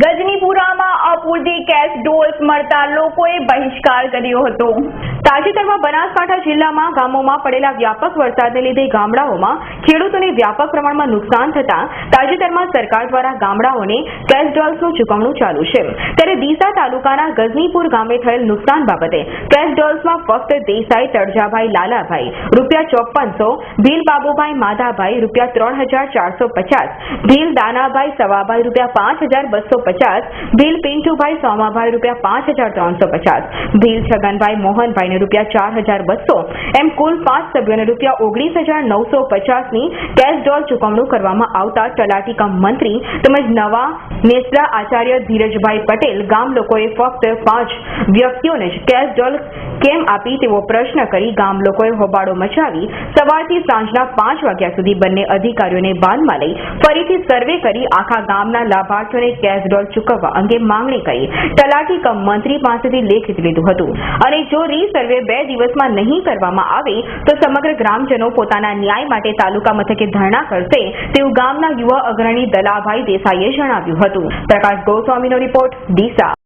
ગજનીપુરામાં અપૂરતી cache dolls મળતા લોકોએ બહિષ્કાર કર્યો હતો. તાજેતરમાં બનાસકાંઠા જિલ્લામાં ગામોમાં પડેલા વ્યાપક વરસાદને લીધે ગામડાઓમાં ખેડૂતોને વ્યાપક પ્રમાણમાં નુકસાન થતા તાજેતરમાં સરકાર દ્વારા ગામડાઓને કેશ ડોલ્સનું ચૂકવણું ચાલુ છે. ત્યારે ડીસા તાલુકાના ગજનીપુર ગામે થયેલ નુકસાન બાબતે કેશ ડોલ્સમાં ફક્ત દેસાઈ તળજાભાઈ લાલાભાઈ, રૂપિયા ચોપ્પનસો ભીલ બાબુભાઈ માધાભાઈ, રૂપિયા ત્રણ હજાર ચારસો પચાસ, ભીલ દાનાભાઈ સવાભાઈ, રૂપિયા પાંચ હજાર બસો પચાસ, ભીલ પિન્ટુભાઈ સોમાભાઈ રૂપિયા પાંચ હજાર ત્રણસો પચાસ, ભીલ છગનભાઈ મોહનભાઈને રૂપિયા ચાર હજાર બસો, એમ કુલ પાંચ સભ્યોને રૂપિયા ઓગણીસ હજાર નવસો પચાસની કેશ ડોલ ચૂકવણું કરવામાં આવતા તલાટી કમ મંત્રી તેમજ નવા નેસડા આચાર્ય ધીરજભાઈ પટેલ ગામ લોકોએ ફક્ત પાંચ વ્યક્તિઓને જ કેશ ડોલ કેમ આપી તેવો પ્રશ્ન કરી ગામ લોકોએ હોબાળો મચાવી સવારથી સાંજના પાંચ વાગ્યા સુધી બંને અધિકારીઓને બાંધમાં લઈ ફરીથી સર્વે કરી આખા ગામના લાભાર્થીઓને કેશ ડોલ ચૂકવવા અંગે માંગણી કરી. તલાટી કમ મંત્રી પાસેથી લેખિત લીધું હતું. અને જો રીસર્વે બે દિવસમાં નહીં કરવામાં આવે, તો સમગ્ર ગ્રામજનો પોતાના ન્યાય માટે તાલુકા મથકે ધરણા કરશે તેવું ગામના યુવા અગ્રણી દલાભાઈ દેસાઈએ જણાવ્યું હતું. પ્રકાશ ગોસ્વામીનો રિપોર્ટ ડીસા.